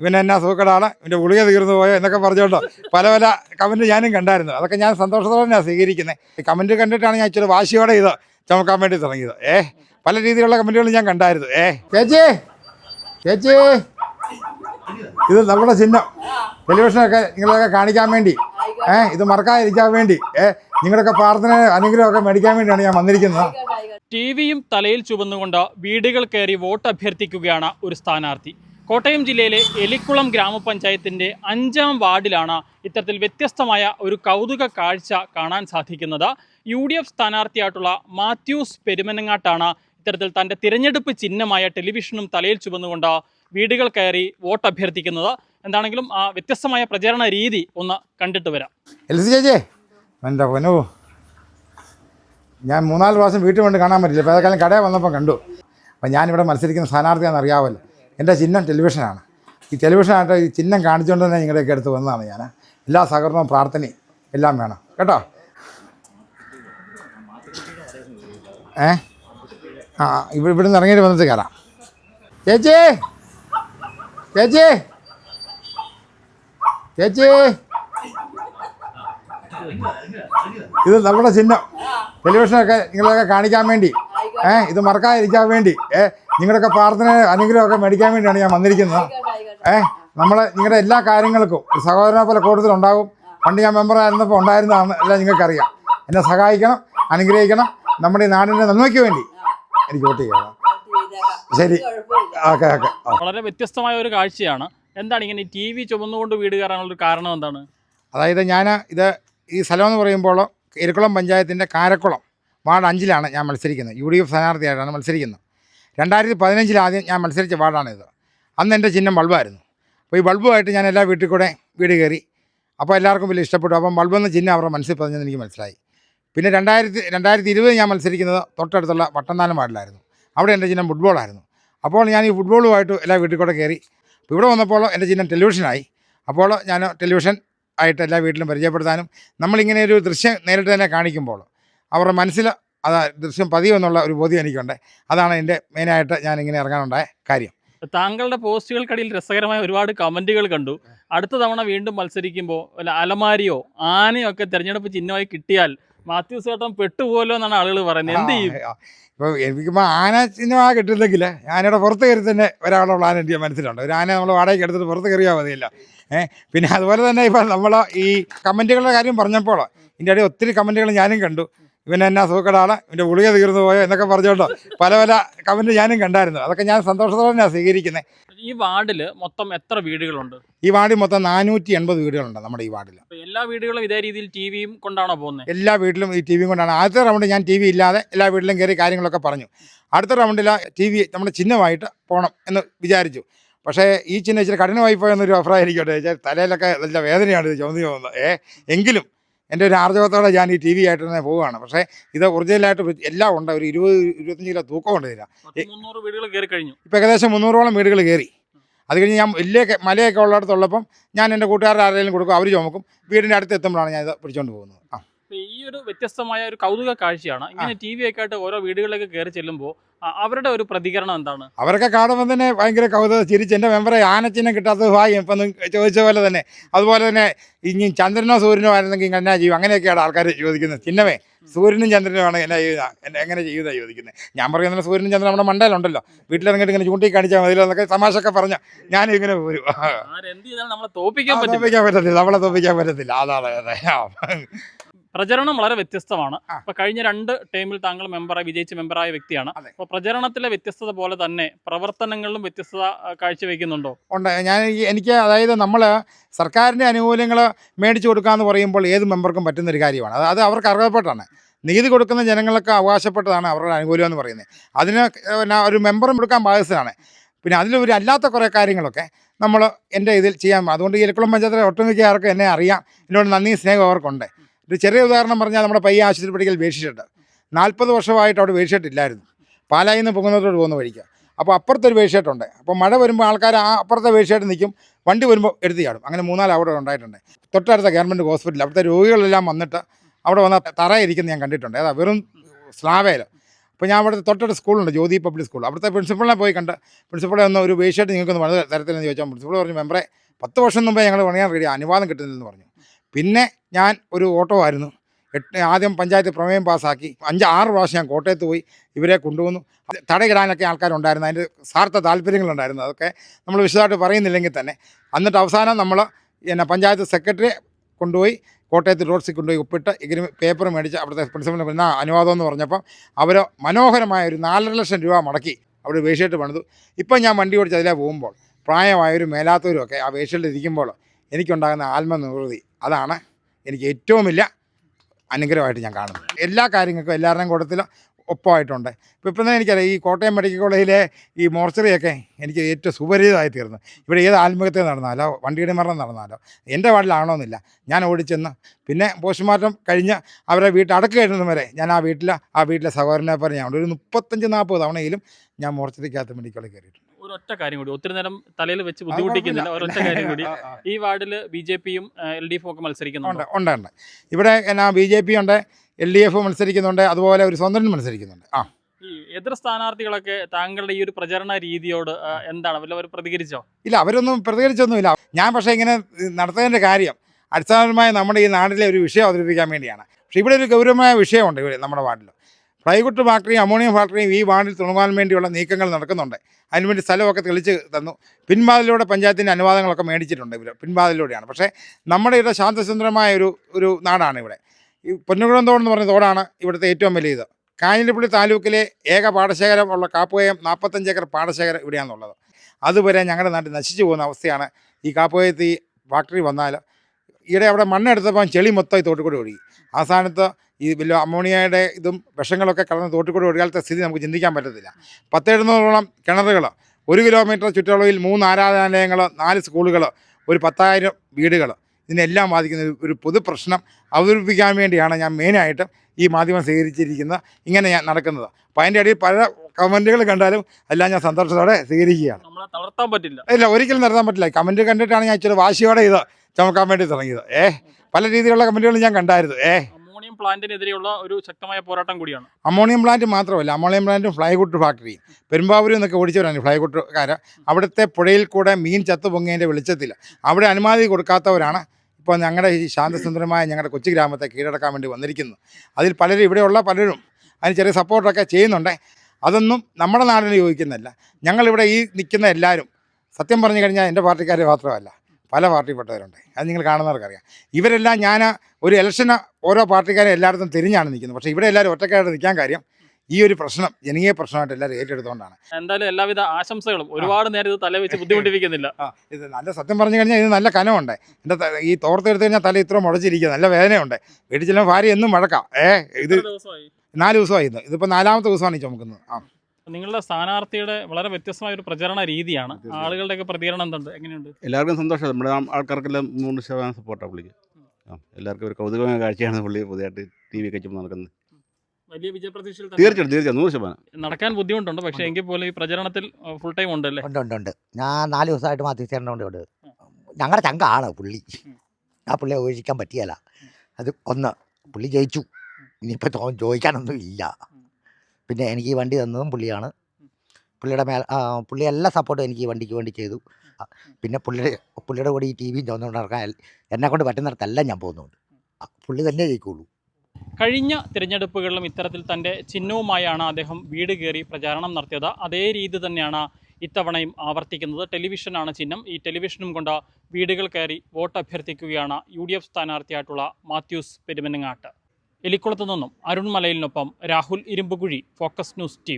ഇവൻ എന്നാ സൂക്കടാണ് ഇവന്റെ ഗുളിക തീർന്നു പോയോ? എന്നൊക്കെ പറഞ്ഞുകൊണ്ടോ പല പല കമന്റ് ഞാനും കണ്ടായിരുന്നു. അതൊക്കെ ഞാൻ സന്തോഷത്തോടെ തന്നെയാണ് സ്വീകരിക്കുന്നത് കമന്റ് കണ്ടിട്ടാണ് ഞാൻ ഇച്ചിരി വാശിയോടെ ഇത് ചുമക്കാൻ വേണ്ടി തുടങ്ങിയത്. ഏ? പല രീതിയിലുള്ള കമന്റുകൾ ഞാൻ കണ്ടായിരുന്നു. ഏ? ചേച്ചി! ചേച്ചി! ഇത് നമ്മുടെ ചിഹ്നം. ടെലിവിഷനൊക്കെ നിങ്ങളൊക്കെ കാണിക്കാൻ വേണ്ടി. ഏ? ഇത് മറക്കാതിരിക്കാൻ വേണ്ടി. ഏ? നിങ്ങളുടെയൊക്കെ പ്രാർത്ഥന അനുഗ്രഹമൊക്കെ മേടിക്കാൻ വേണ്ടിയാണ് ഞാൻ വന്നിരിക്കുന്നത്. ടി വിയും തലയിൽ ചുവന്നുകൊണ്ട് വീടുകൾ കയറി വോട്ട് അഭ്യർത്ഥിക്കുകയാണ് ഒരു സ്ഥാനാർത്ഥി. കോട്ടയം ജില്ലയിലെ എലിക്കുളം ഗ്രാമപഞ്ചായത്തിന്റെ അഞ്ചാം വാർഡിലാണ് ഇത്തരത്തിൽ വ്യത്യസ്തമായ ഒരു കൗതുക കാഴ്ച കാണാൻ സാധിക്കുന്നത്. യു ഡി എഫ് സ്ഥാനാർത്ഥിയായിട്ടുള്ള മാത്യൂസ് പെരുമനങ്ങാട്ടാണ് ഇത്തരത്തിൽ തന്റെ തിരഞ്ഞെടുപ്പ് ചിഹ്നമായ ടെലിവിഷനും തലയിൽ ചുമന്നുകൊണ്ട് വീടുകൾ കയറി വോട്ട് അഭ്യർത്ഥിക്കുന്നത്. എന്താണെങ്കിലും ആ വ്യത്യസ്തമായ പ്രചരണ രീതി ഒന്ന് കണ്ടിട്ട് വരാം. ചേച്ചി ഞാൻ മൂന്നാൽ പ്രാവശ്യം വീട്ടിൽ കൊണ്ട് കാണാൻ പറ്റില്ല. കടയിൽ വന്നപ്പോൾ കണ്ടു. അപ്പം ഞാനിവിടെ മത്സരിക്കുന്ന സ്ഥാനാർത്ഥിയാണെന്ന് അറിയാമല്ലോ എന്റെ ചിഹ്നം ടെലിവിഷനാണ്. ഈ ടെലിവിഷനായിട്ട് ഈ ചിഹ്നം കാണിച്ചുകൊണ്ട് തന്നെ നിങ്ങളുടെയൊക്കെ അടുത്ത് വന്നതാണ് ഞാൻ. എല്ലാ സഹകരണവും പ്രാർത്ഥനയും എല്ലാം വേണം. കേട്ടോ? ഏ? ആ ഇവിടെ ഇവിടുന്ന് ഇറങ്ങിയിട്ട് വന്നിട്ട് കയറാം ചേച്ചി! ചേച്ചി! ചേച്ചി! ഇത് നമ്മുടെ ചിഹ്നം. ടെലിവിഷനൊക്കെ നിങ്ങളൊക്കെ കാണിക്കാൻ വേണ്ടി. ഏ ഇത് മറക്കാതിരിക്കാൻ വേണ്ടി. ഏ നിങ്ങളുടെയൊക്കെ പ്രാർത്ഥന അനുഗ്രഹമൊക്കെ മേടിക്കാൻ വേണ്ടിയാണ് ഞാൻ വന്നിരിക്കുന്നത്. ഏ നമ്മൾ നിങ്ങളുടെ എല്ലാ കാര്യങ്ങൾക്കും സഹോദരനെ പോലെ കൂടുതലുണ്ടാകും പണ്ട് ഞാൻ മെമ്പറായിരുന്നപ്പോൾ ഉണ്ടായിരുന്നതാണ് എല്ലാം നിങ്ങൾക്കറിയാം. എന്നെ സഹായിക്കണം അനുഗ്രഹിക്കണം നമ്മുടെ ഈ നാടിന്റെ നന്മയ്ക്ക് വേണ്ടി. എനിക്ക് വോട്ട് ചെയ്യണം ശരി. Okay okay. വളരെ വ്യത്യസ്തമായ ഒരു കാഴ്ചയാണ്. എന്താണ് ഇങ്ങനെ ടി വി ചുമന്നുകൊണ്ട് വീട് കയറാനുള്ള ഒരു കാരണം എന്താണ്? അതായത് ഞാൻ ഇത് ഈ സ്ഥലം എന്ന് പറയുമ്പോൾ എരുക്കുളം പഞ്ചായത്തിന്റെ കാരക്കുളം വാർഡ് അഞ്ചിലാണ് ഞാൻ മത്സരിക്കുന്നത്. യു ഡി എഫ് സ്ഥാനാർത്ഥിയായിട്ടാണ് മത്സരിക്കുന്നത്. രണ്ടായിരത്തി പതിനഞ്ചിൽ ആദ്യം ഞാൻ മത്സരിച്ച വാർഡാണിത് അന്ന് എന്റെ ചിഹ്നം ബൾബായിരുന്നു അപ്പോൾ ഈ ബൾബുമായിട്ട് ഞാൻ എല്ലാ വീട്ടിൽ കൂടെ വീട് കയറി. അപ്പോൾ എല്ലാവർക്കും വലിയ ഇഷ്ടപ്പെട്ടു. അപ്പം ബൾബെന്ന ചിഹ്നം അവരുടെ മനസ്സിൽ പതിഞ്ഞെന്ന് എനിക്ക് മനസ്സിലായി. പിന്നെ രണ്ടായിരത്തി രണ്ടായിരത്തി ഇരുപത് ഞാൻ മത്സരിക്കുന്നത് തൊട്ടടുത്തുള്ള വട്ടന്നാലം വാർഡിലായിരുന്നു. അവിടെ എന്റെ ചിഹ്നം ഫുട്ബോളായിരുന്നു അപ്പോൾ ഞാൻ ഈ ഫുട്ബോളുമായിട്ട് എല്ലാ വീട്ടിൽ കൂടെ കയറി. ഇവിടെ വന്നപ്പോൾ എന്റെ ചിഹ്നം ടെലിവിഷനായി അപ്പോൾ ഞാൻ ടെലിവിഷൻ ആയിട്ട് എല്ലാ വീട്ടിലും പരിചയപ്പെടുത്താനും നമ്മളിങ്ങനെ ഒരു ദൃശ്യം നേരിട്ട് തന്നെ കാണിക്കുമ്പോൾ അവരുടെ മനസ്സിൽ അത് ദൃശ്യം പതിയുമെന്നുള്ള ഒരു ബോധ്യം എനിക്കുണ്ട്. അതാണ് എന്റെ മെയിനായിട്ട് ഞാൻ ഇങ്ങനെ ഇറങ്ങാനുണ്ടായ കാര്യം. താങ്കളുടെ പോസ്റ്റുകൾക്കിടയിൽ രസകരമായ ഒരുപാട് കമന്റുകൾ കണ്ടു. അടുത്ത തവണ വീണ്ടും മത്സരിക്കുമ്പോൾ അല്ല അലമാരിയോ ആനയോ ഒക്കെ തിരഞ്ഞെടുപ്പ് ചിഹ്നമായി കിട്ടിയാൽ മാത്യു ചേട്ടൻ പെട്ടുപോലോ എന്നാണ് ആളുകൾ പറയുന്നത്. എന്ത് ചെയ്യും? ഇപ്പോൾ എനിക്കിപ്പോൾ ആന ചിഹ്നമാ കിട്ടുന്നെങ്കിൽ ആനയുടെ പുറത്ത് കയറി തന്നെ ഒരാളുടെ പ്ലാൻ എനിക്ക് മനസ്സിലുണ്ട്. ഒരു ആന നമ്മൾ വാടകയ്ക്ക് എടുത്തിട്ട് പുറത്ത് കയറിയാൽ മതിയല്ല. ഏഹ് പിന്നെ അതുപോലെ തന്നെ ഇപ്പോൾ നമ്മൾ ഈ കമന്റുകളുടെ കാര്യം പറഞ്ഞപ്പോൾ ഇതിന്റെ ഇടയിൽ ഒത്തിരി കമന്റുകൾ ഞാനും കണ്ടു. ഇവൻ എന്നാ സൂക്കടാണ് ഇവന്റെ ഗുളിക തീർന്നു പോയോ എന്നൊക്കെ പറഞ്ഞുകൊണ്ടോ പല പല കമന്റ് ഞാനും കണ്ടായിരുന്നു. അതൊക്കെ ഞാൻ സന്തോഷത്തോടെ തന്നെയാണ് സ്വീകരിക്കുന്നത് ഈ വാർഡിൽ മൊത്തം എത്ര വീടുകളുണ്ട്? ഈ വാർഡിൽ മൊത്തം നാനൂറ്റി എൺപത് വീടുകളുണ്ട് നമ്മുടെ ഈ വാർഡിൽ. എല്ലാ വീടുകളും ഇതേ രീതിയിൽ ടി വിയും കൊണ്ടാണോ പോകുന്നത് എല്ലാ വീട്ടിലും ഈ ടി വിയും കൊണ്ടാണ്. ആദ്യത്തെ റൗണ്ട് ഞാൻ ടി വി ഇല്ലാതെ എല്ലാ വീട്ടിലും കയറി കാര്യങ്ങളൊക്കെ പറഞ്ഞു. അടുത്ത റൗണ്ടിൽ ടി വി നമ്മുടെ ചിഹ്നമായിട്ട് പോകണം എന്ന് വിചാരിച്ചു. പക്ഷേ ഈ ചിഹ്നം ഇച്ചിരി കഠിനമായി പോയെന്നൊരു അഭിപ്രായം എനിക്കോട്ടെ തലയിലൊക്കെ നല്ല വേദനയാണ് ചുമന്നു പോകുന്നത് ഏ എങ്കിലും എന്റെ ഒരു ആർജവത്തോടെ ഞാൻ ഈ ടി വി ആയിട്ട് തന്നെ പോവുകയാണ്. പക്ഷേ ഇത് ഒറിജിനലായിട്ട് എല്ലാം ഉണ്ട്. ഒരു ഇരുപത് ഇരുപത്തഞ്ച് കിലോ തൂക്കമുണ്ട് മുന്നൂറ് വീടുകൾ കയറി കഴിഞ്ഞു. ഇപ്പോൾ ഏകദേശം മുന്നൂറോളം വീടുകൾ കയറി. അത് കഴിഞ്ഞ് ഞാൻ വലിയ മലയൊക്കെ ഉള്ളിടത്തുള്ളപ്പം ഞാൻ എന്റെ കൂട്ടുകാരുടെ ആരെങ്കിലും കൊടുക്കും അവർ ചുമക്കും. വീടിന്റെ അടുത്ത് എത്തുമ്പോഴാണ് ഞാൻ ഇത് പിടിച്ചുകൊണ്ട് പോകുന്നത്. ആ. ഈ ഒരു വ്യത്യസ്തമായ ഒരു കൗതുക കാഴ്ചയാണ്. ഇങ്ങനെ ടി വി ഒക്കെ ആയിട്ട് ഓരോ വീടുകളിലേക്ക് കയറി ചെല്ലുമ്പോൾ അവരുടെ ഒരു പ്രതികരണം എന്താണ്? അവരൊക്കെ കാണുമ്പോൾ തന്നെ ഭയങ്കര കൗതുക ചിരിച്ച്. എന്റെ മെമ്പറെ ആനച്ചിനെ കിട്ടാത്തത് ഭാഗ്യം. ഇപ്പം ചോദിച്ച പോലെ തന്നെ. അതുപോലെ തന്നെ ഇനി ചന്ദ്രനോ സൂര്യനോ ആയിരുന്നെങ്കിൽ എന്നാ ചെയ്യും അങ്ങനെയൊക്കെയാണ് ആൾക്കാർ ചോദിക്കുന്നത്. ചിഹ്നമേ സൂര്യനും ചന്ദ്രനും ആണ് എന്നാ ചെയ്യുക? എന്നെ എങ്ങനെ ചെയ്യുക ചോദിക്കുന്നത്? ഞാൻ പറയുന്നത് സൂര്യനും ചന്ദ്രനും നമ്മുടെ മണ്ടയിലുണ്ടല്ലോ വീട്ടിലിറങ്ങിയിട്ട് ഇങ്ങനെ ചൂണ്ടി കാണിച്ചാൽ മതി എന്നൊക്കെ തമാശയൊക്കെ പറഞ്ഞ ഞാൻ ഇങ്ങനെ പോരും. തോപ്പിക്കാൻ പറ്റും പറ്റത്തില്ല. നമ്മളെ തോപ്പിക്കാൻ പറ്റത്തില്ല. അതാണ് അതെ. പ്രചരണം വളരെ വ്യത്യസ്തമാണ്. അപ്പൊ കഴിഞ്ഞ രണ്ട് ടൈമിൽ താങ്കൾ മെമ്പറായി വിജയിച്ച മെമ്പറായ വ്യക്തിയാണ്. അപ്പൊ പ്രചരണത്തിലെ വ്യത്യസ്തത പോലെ തന്നെ പ്രവർത്തനങ്ങളിലും വ്യത്യസ്തത കാഴ്ചവെക്കുന്നുണ്ടോ? ഉണ്ട്. ഞാൻ എനിക്ക് അതായത് നമ്മൾ സർക്കാരിന്റെ ആനുകൂല്യങ്ങൾ മേടിച്ചു കൊടുക്കാന്ന് പറയുമ്പോൾ ഏത് മെമ്പർക്കും പറ്റുന്ന ഒരു കാര്യമാണ്. അത് അവർക്ക് അർഹതപ്പെട്ടാണ് നീതി കൊടുക്കുന്ന ജനങ്ങളൊക്കെ അവകാശപ്പെട്ടതാണ് അവരുടെ ആനുകൂല്യം എന്ന് പറയുന്നത്. അതിന് പിന്നെ ഒരു മെമ്പറും കൊടുക്കാൻ ബാധ്യസ്ഥനാണ് പിന്നെ അതിലൊരു അല്ലാത്ത കുറേ കാര്യങ്ങളൊക്കെ നമ്മൾ എന്റെ ഇതിൽ ചെയ്യാൻ അതുകൊണ്ട് ഈ എലക്കുളം പഞ്ചായത്തിലെ ഒട്ടുമിക്കയാർക്കും എന്നെ അറിയാം. എന്നോട് നന്ദി സ്നേഹം അവർക്കുണ്ട്. ഒരു ചെറിയ ഉദാഹരണം പറഞ്ഞാൽ നമ്മുടെ പയ്യ ആശുപത്രി പഠിക്കൽ വേഷിച്ചിട്ട് നാൽപ്പത് വർഷമായിട്ട് അവിടെ വേഷിച്ചിട്ടില്ലായിരുന്നു പാലായിൽ നിന്ന് പൊങ്ങുന്നതോട് പോകുന്ന വഴിക്ക്. അപ്പോൾ അപ്പുറത്തൊരു വേഷിയായിട്ടുണ്ട് അപ്പോൾ മഴ വരുമ്പോൾ ആൾക്കാർ ആ അപ്പുറത്തെ വേഷിയായിട്ട് നിൽക്കും. വണ്ടി വരുമ്പോൾ എടുത്ത് ചാടും. അങ്ങനെ മൂന്നാൽ അവിടെ ഉണ്ടായിട്ടുണ്ട്. തൊട്ടടുത്ത ഗവൺമെന്റ് ഹോസ്പിറ്റൽ അവിടുത്തെ രോഗികളെല്ലാം വന്നിട്ട് അവിടെ വന്ന തറയിരിക്കുന്ന ഞാൻ കണ്ടിട്ടുണ്ട്. അതാ വെറും സ്ലാവേൽ. അപ്പോൾ ഞാൻ അവിടുത്തെ തൊട്ടടുത്ത സ്കൂളുണ്ട്. Jyothi public school. അവിടുത്തെ പ്രിൻസിപ്പളിനെ പോയി കണ്ട് പ്രിൻസിപ്പളെ ഒന്ന് ഒരു വേഷ്യായിട്ട് നിങ്ങൾക്കൊന്ന് വളരെ തരത്തിലെന്ന് ചോദിച്ചാൽ പ്രിൻസിപ്പൾ പറഞ്ഞു മെമ്പറെ പത്ത് വർഷം മുമ്പേ ഞങ്ങൾ പണിയാൻ റെഡി അനുവാദം കിട്ടുന്നില്ലെന്ന് പറഞ്ഞു. പിന്നെ ഞാൻ ഒരു ഓട്ടോ ആയിരുന്നു. എട്ട് ആദ്യം പഞ്ചായത്ത് പ്രമേയം പാസ്സാക്കി. അഞ്ച് ആറ് പ്രാവശ്യം ഞാൻ കോട്ടയത്ത് പോയി ഇവരെ കൊണ്ടുവന്നു. തടയിടാനൊക്കെ ആൾക്കാരുണ്ടായിരുന്നു. അതിന്റെ സാർത്ഥ താല്പര്യങ്ങളുണ്ടായിരുന്നു. അതൊക്കെ നമ്മൾ വിശദമായിട്ട് പറയുന്നില്ലെങ്കിൽ തന്നെ. എന്നിട്ട് അവസാനം നമ്മൾ പിന്നെ പഞ്ചായത്ത് സെക്രട്ടറി കൊണ്ടുപോയി കോട്ടയത്ത് റോഡ്സിൽ കൊണ്ടുപോയി ഒപ്പിട്ട് ഇങ്ങനെ പേപ്പർ മേടിച്ച് അവിടുത്തെ പ്രിൻസിപ്പലിന് പിന്നെ അനുവാദം എന്ന് പറഞ്ഞപ്പം അവർ മനോഹരമായ ഒരു നാലര ലക്ഷം രൂപ മുടക്കി അവിടെ വേഷ്യായിട്ട് പണിതു. ഇപ്പം ഞാൻ വണ്ടി ഓടിച്ച് അതിലേ പോകുമ്പോൾ പ്രായമായവരും മേലാത്തവരും ഒക്കെ ആ വേഷ്യയിൽ ഇരിക്കുമ്പോൾ എനിക്കുണ്ടാകുന്ന ആത്മനിർവൃതി. അതാണ് എനിക്ക് ഏറ്റവും വലിയ അനുഗ്രഹമായിട്ട് ഞാൻ കാണുന്നു. എല്ലാ കാര്യങ്ങൾക്കും എല്ലാവരുടെയും കൂട്ടത്തിൽ ഒപ്പമായിട്ടുണ്ട്. ഇപ്പോൾ ഇപ്പം തന്നെ എനിക്കറിയാം ഈ കോട്ടയം മെഡിക്കൽ കോളേജിലെ ഈ മോർച്ചറിയൊക്കെ എനിക്ക് ഏറ്റവും സുപരിചിതമായി തീർന്നു. ഇവിടെ ഏത് ആത്മഹത്യ നടന്നാലോ വണ്ടിയുടെ മരണം നടന്നാലോ എന്റെ വാർഡിലാണോന്നില്ല ഞാൻ ഓടിച്ചെന്ന് പിന്നെ പോസ്റ്റ്മോർട്ടം കഴിഞ്ഞ് അവരെ വീട്ടിൽ അടക്കം എഴുതുന്ന വരെ. ഞാൻ ആ വീട്ടിൽ ആ വീട്ടിലെ സഹോദരനെ പറഞ്ഞു ഞാൻ ഉണ്ട്. ഒരു മുപ്പത്തഞ്ച് നാൽപ്പത് തവണയിലും ഞാൻ മോർച്ചറിക്കകത്ത് മെഡിക്കൽ കോളേജിൽ കയറിയിട്ടുണ്ട്. ഒരൊറ്റ കാര്യം കൂടി ഒത്തിരി നേരം തലയിൽ വെച്ച് ബുദ്ധിമുട്ടിക്കുന്നില്ല ഒരൊറ്റ കാര്യം കൂടി. ഈ വാർഡിൽ ബി ജെ പിയും എൽ ഡി എഫും ഒക്കെ മത്സരിക്കുന്നുണ്ട്? ഉണ്ട് ഉണ്ട് ഇവിടെ എന്നാ ബി ജെ പി ഉണ്ട് എൽ ഡി എഫ് മത്സരിക്കുന്നുണ്ട് അതുപോലെ ഒരു സ്വന്തം മത്സരിക്കുന്നുണ്ട്. ആ. ഈ എതിർ സ്ഥാനാർത്ഥികളൊക്കെ താങ്കളുടെ ഈ ഒരു പ്രചരണ രീതിയോട് എന്താണ്? വല്ലവർ പ്രതികരിച്ചോ? ഇല്ല അവരൊന്നും പ്രതികരിച്ചൊന്നുമില്ല. ഞാൻ പക്ഷേ ഇങ്ങനെ നടത്തേണ്ട കാര്യം അടിസ്ഥാനപരമായി നമ്മുടെ ഈ നാട്ടിലെ ഒരു വിഷയം അവതരിപ്പിക്കാൻ വേണ്ടിയാണ്. പക്ഷേ ഇവിടെ ഒരു ഗൗരവമായ വിഷയമുണ്ട് ഇവിടെ നമ്മുടെ വാർഡിൽ ഫ്ലൈവുഡ് ഫാക്ടറിയും അമോണിയം ഫാക്ടറിയും ഈ വാർഡിൽ തുടങ്ങാൻ വേണ്ടിയുള്ള നീക്കങ്ങൾ നടക്കുന്നുണ്ട്. അതിനുവേണ്ടി സ്ഥലമൊക്കെ തെളിച്ച് തന്നു. പിൻവാതിലൂടെ പഞ്ചായത്തിന്റെ അനുവാദങ്ങളൊക്കെ മേടിച്ചിട്ടുണ്ട് ഇവർ പിൻവാതിലൂടെയാണ്. പക്ഷേ നമ്മുടെ ഇവിടെ ശാന്തസുന്ദരമായ ഒരു ഒരു നാടാണ് ഇവിടെ. ഈ പൊന്നുകുളം തോടെന്ന് പറഞ്ഞ തോടാണ് ഇവിടുത്തെ ഏറ്റവും വലിയ ഇത്. കാഞ്ഞിരപ്പള്ളി താലൂക്കിലെ ഏക പാടശേഖരം ഉള്ള കാപ്പുകയം നാൽപ്പത്തഞ്ച് ഏക്കർ പാടശേഖരം ഇവിടെയാണുള്ളത്. അതുവരെ ഞങ്ങളുടെ നാട്ടിൽ നശിച്ചു പോകുന്ന അവസ്ഥയാണ് ഈ കാപ്പുകയത്ത് ഫാക്ടറി വന്നാൽ ഈയിടെ അവിടെ മണ്ണെടുത്തപ്പോൾ ചെളി മൊത്തം ഈ തോട്ടിൽ കൂടി ഒഴുകി. ആ സ്ഥാനത്ത് ഈ വലിയ അമോണിയയുടെ ഇതും വിഷങ്ങളൊക്കെ കടന്ന് തോട്ടിൽ കൂടി ഒഴുകാലത്തെ സ്ഥിതി നമുക്ക് ചിന്തിക്കാൻ പറ്റത്തില്ല. പത്തെഴുന്നൂറോളം കിണറുകൾ ഒരു കിലോമീറ്റർ ചുറ്റളവിൽ മൂന്ന് ആരാധനാലയങ്ങൾ നാല് സ്കൂളുകൾ ഒരു പത്തായിരം വീടുകൾ ഇതിനെല്ലാം ബാധിക്കുന്ന ഒരു- ഒരു പൊതു പ്രശ്നം അവതരിപ്പിക്കാൻ വേണ്ടിയാണ് ഞാൻ മെയിനായിട്ട് ഈ മാധ്യമം സ്വീകരിച്ചിരിക്കുന്നത്. ഇങ്ങനെ ഞാൻ നടക്കുന്നത്. അപ്പോൾ അതിന്റെ ഇടയിൽ പല കമന്റുകൾ കണ്ടാലും എല്ലാം ഞാൻ സന്തോഷത്തോടെ സ്വീകരിക്കുകയാണ്. നമ്മളെ തളർത്താൻ പറ്റില്ല. ഇല്ല ഒരിക്കലും നടത്താൻ പറ്റില്ല. കമന്റ് കണ്ടിട്ടാണ് ഞാൻ ഇച്ചിരി വാശിയോടെ ഇത് ചുമക്കാൻ വേണ്ടി തുടങ്ങിയത്. ഏ പല രീതിയിലുള്ള കമ്പനികൾ ഞാൻ കണ്ടായിരുന്നു. ഏ. അമോണിയം പ്ലാന്റിനെതിരെയുള്ള ഒരു ശക്തമായ പോരാട്ടം കൂടിയാണ്. അമോണിയം പ്ലാന്റ് മാത്രമല്ല അമോണിയം പ്ലാന്റും ഫ്ലൈവുഡ് ഫാക്ടറിയും പെരുമ്പാവൂരിൽ നിന്നൊക്കെ ഓടിച്ചവരാണ് ഫ്ലൈവുഡ്കാർ അവിടുത്തെ പുഴയിൽ കൂടെ മീൻ ചത്തു പൊങ്ങിയതിന്റെ വെളിച്ചത്തിൽ അവിടെ അനുമതി കൊടുക്കാത്തവരാണ് ഇപ്പോൾ ഞങ്ങളുടെ ഈ ശാന്തസുന്ദരമായ ഞങ്ങളുടെ കൊച്ചു ഗ്രാമത്തെ കീഴടക്കാൻ വേണ്ടി വന്നിരിക്കുന്നു അതിൽ പലരും ഇവിടെയുള്ള പലരും അതിന് ചെറിയ സപ്പോർട്ടൊക്കെ ചെയ്യുന്നുണ്ട്. അതൊന്നും നമ്മുടെ നാടിന് യോജിക്കുന്നില്ല. ഞങ്ങളിവിടെ ഈ നിൽക്കുന്ന എല്ലാവരും സത്യം പറഞ്ഞു കഴിഞ്ഞാൽ എന്റെ പാർട്ടിക്കാർ മാത്രമല്ല. പല പാർട്ടിപ്പെട്ടവരുണ്ട്. അത് നിങ്ങൾ കാണുന്നവർക്കറിയാം. ഇവരെല്ലാം ഞാൻ ഒരു ഇലക്ഷന് ഓരോ പാർട്ടിക്കാരും എല്ലായിടത്തും തിരിഞ്ഞാണ് നിൽക്കുന്നത്. പക്ഷേ ഇവിടെ എല്ലാവരും ഒറ്റക്കായിട്ട് നിൽക്കാൻ കാര്യം ഈ ഒരു പ്രശ്നം ജനകീയ പ്രശ്നമായിട്ട് എല്ലാവരും ഏറ്റെടുത്തുകൊണ്ടാണ്. എന്തായാലും എല്ലാവിധ ആശംസകളും. ഒരുപാട് നേരം ഇത് തല വെച്ച് ബുദ്ധിമുട്ടിപ്പിക്കുന്നില്ല. ആ ഇത് നല്ല സത്യം പറഞ്ഞു കഴിഞ്ഞാൽ ഇത് നല്ല കനമുണ്ട്. എന്റെ ഈ തോർത്തെടുത്ത് കഴിഞ്ഞാൽ തല ഇത്ര മുടച്ചിരിക്കുക നല്ല വേദനയുണ്ട്. വീട്ടിൽ ചെല്ലുമ്പോൾ ഭാര്യ എന്നും മഴക്കാം ഏ ഇത് നാല് ദിവസമായി? ഇത് ഇതിപ്പോൾ നാലാമത്തെ ദിവസമാണ് ഈ ചുമക്കുന്നത്. ആ. നിങ്ങളുടെ സ്ഥാനാർത്ഥിയുടെ വളരെ വ്യത്യസ്തമായ ഒരു പ്രചരണ രീതിയാണ്. ആളുകളുടെയൊക്കെ പ്രതികരണം എന്തുണ്ട്? എങ്ങനെയുണ്ട്? എല്ലാവർക്കും സന്തോഷം. നമ്മുടെ ആൾക്കാർക്കെല്ലാം നൂറ് ശതമാനം സപ്പോർട്ടാണ് പുള്ളിക്ക്. എല്ലാവർക്കും ഒരു കൗതുകമായ കാഴ്ചയാണ് പുള്ളി പുതിയതായിട്ട് ടി വി കഴിച്ചപ്പോൾ നടക്കുന്നത്. വലിയ വിജയപ്രതീക്ഷയിൽ തന്നെ തീർച്ചയായിട്ടും തീർച്ചയായും നൂറ് ശതമാനം. നടക്കാൻ ബുദ്ധിമുട്ടുണ്ട്. പക്ഷേ എങ്കിൽ പോലും ഈ പ്രചരണത്തിൽ ഫുൾ ടൈം ഉണ്ടല്ലേ ഉണ്ട് ഉണ്ട് ഉണ്ട് ഞാൻ നാല് ദിവസമായിട്ട് മാത്യു ചേട്ടനുണ്ട് ഉണ്ട്. ഞങ്ങളുടെ ചങ്കാണ് പുള്ളി. ആ പുള്ളിയെ ഒഴിക്കാൻ പറ്റിയല്ല. അത് ഒന്ന് പുള്ളി ജയിച്ചു. ഇനിയിപ്പോൾ ചോദിക്കാനൊന്നും ഇല്ല. പിന്നെ എനിക്ക് ഈ വണ്ടി തന്നതും പുള്ളിയാണ്. പുള്ളിയുടെ മേൽ ആ, പുള്ളി എല്ലാ സപ്പോർട്ടും എനിക്ക് ഈ വണ്ടിക്ക് വേണ്ടി ചെയ്തു. പിന്നെ പുള്ളിയുടെ പുള്ളിയുടെ കൂടെ ഈ ടി വിയും ചോദിച്ചുകൊണ്ട് നടക്കാൻ എന്നെ കൊണ്ട് പറ്റുന്നിടത്തെല്ലാം ഞാൻ പോകുന്നുണ്ട്. പുള്ളി തന്നെ ജയിക്കുള്ളൂ. കഴിഞ്ഞ തിരഞ്ഞെടുപ്പുകളിലും ഇത്തരത്തിൽ തന്റെ ചിഹ്നവുമായാണ് അദ്ദേഹം വീട് കയറി പ്രചാരണം നടത്തിയത്. അതേ രീതി തന്നെയാണ് ഇത്തവണയും ആവർത്തിക്കുന്നത്. ടെലിവിഷനാണ് ചിഹ്നം. ഈ ടെലിവിഷനും കൊണ്ട് വീടുകൾ കയറി വോട്ട് അഭ്യർത്ഥിക്കുകയാണ് യു ഡി എഫ് സ്ഥാനാർത്ഥിയായിട്ടുള്ള മാത്യൂസ് പെരുമനങ്ങാട്ട്. എലിക്കുളത്തു നിന്നും Arun മലയിലിനൊപ്പം Rahul Irumbukuzhi focus news T